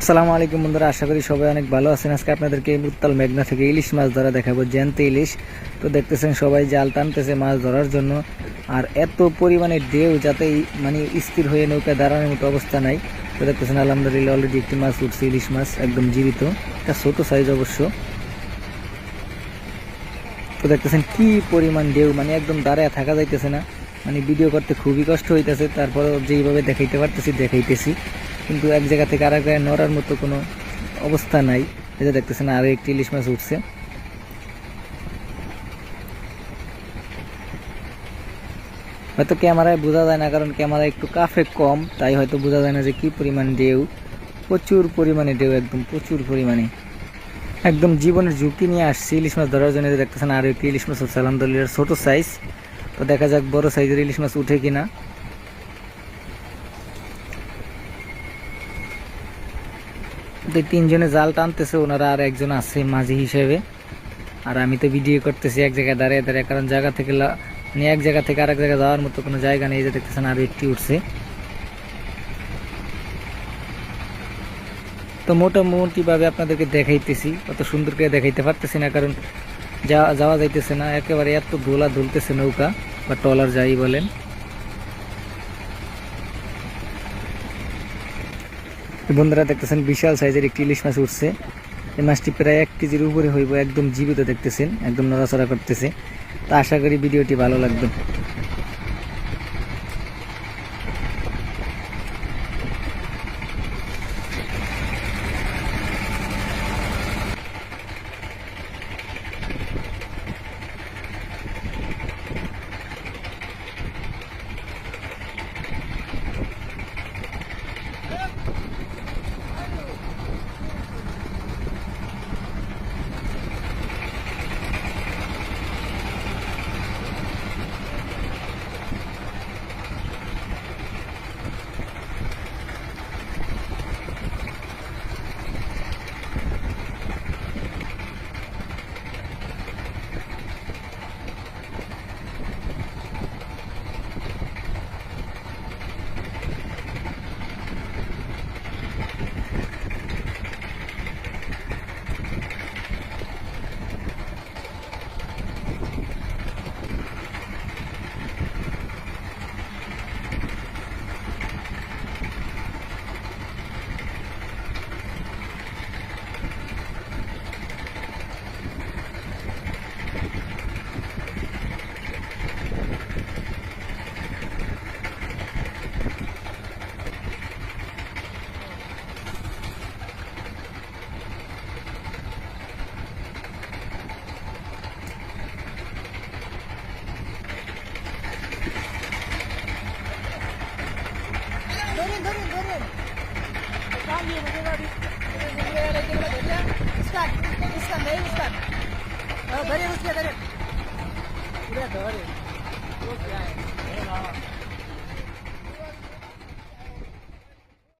আসসালামু আলাইকুম বন্ধুরা, আশা করি সবাই অনেক ভালো আছেন। আজকে আপনাদেরকে উত্তাল মেঘনা থেকে ইলিশ মাছ ধরা দেখাবো, জ্যান্ত ইলিশ। তো দেখতেছেন সবাই জাল টানতেছে মাছ ধরার জন্য। আর এত পরিমাণে ঢেউ যাতে মানে স্থির হয়ে নৌকা দাঁড়ানোর মতো অবস্থা নাই। তো দেখতেছেন আলহামদুলিল্লাহ অলরেডি একটি মাছ উঠছে, ইলিশ মাছ, একদম জীবিত। এটা ছোট সাইজ অবশ্য। তো দেখতেছেন কি পরিমাণ ঢেউ মানে একদম দাঁড়ায় থাকা যাইতেছে না। মানে ভিডিও করতে খুবই কষ্ট হইতেছে তারপরে যেইভাবে দেখাইতে পারতেছি, দেখাইতেছি। কিন্তু এক জায়গা থেকে আরেক জায়গায় নড়ার মতো কোনো অবস্থা নাই। যে দেখতেছেন, আরও একটি ইলিশ মাছ উঠছে। হয়তো ক্যামেরায় বোঝা যায় না, কারণ ক্যামেরা একটু কাফে কম, তাই হয়তো বোঝা যায় না যে কি পরিমাণ ঢেউ। প্রচুর পরিমাণে ঢেউ, একদম প্রচুর পরিমাণে। একদম জীবনের ঝুঁকি নিয়ে আসছি ইলিশ মাছ ধরার জন্য। দেখতেছেন, আরও একটি ইলিশ মাছ হচ্ছে আলহামদুলিল্লাহ, ছোট সাইজ তো দেখা যাক বড় সাইজের ইলিশ মাছ উঠে কিনা। তিনজনে জাল টানতেছে, ওনারা আর একজন আছে মাঝি হিসেবে। আর আমি তো ভিডিও করতেছি এক জায়গায় দাঁড়িয়ে দাঁড়িয়ে, কারণ জায়গা থেকে মানে এক জায়গা থেকে আরেক জায়গায় যাওয়ার মতো কোনো জায়গা নেই যে দেখতেছেন আরও একটি উঠছে। তো মোটামুটি ভাবে আপনাদেরকে দেখাইতেছি, অত সুন্দর করে দেখাইতে পারতেছি না, কারণ যাওয়া যাইতেছে না, একেবারে এত ধোলা ধুলতেছে নৌকা। বা ট্রলার যাই বলেন। বন্ধুরা দেখতেছেন, বিশাল সাইজের একটি ইলিশ মাছ উঠছে। এই মাছটি প্রায় এক কেজির উপরে হইব, একদম জীবিত দেখতেছেন, একদম নড়াচড়া করতেছে। তা আশা করি ভিডিওটি ভালো লাগবে। धरे उसके धरे पूरा धरे वो क्या है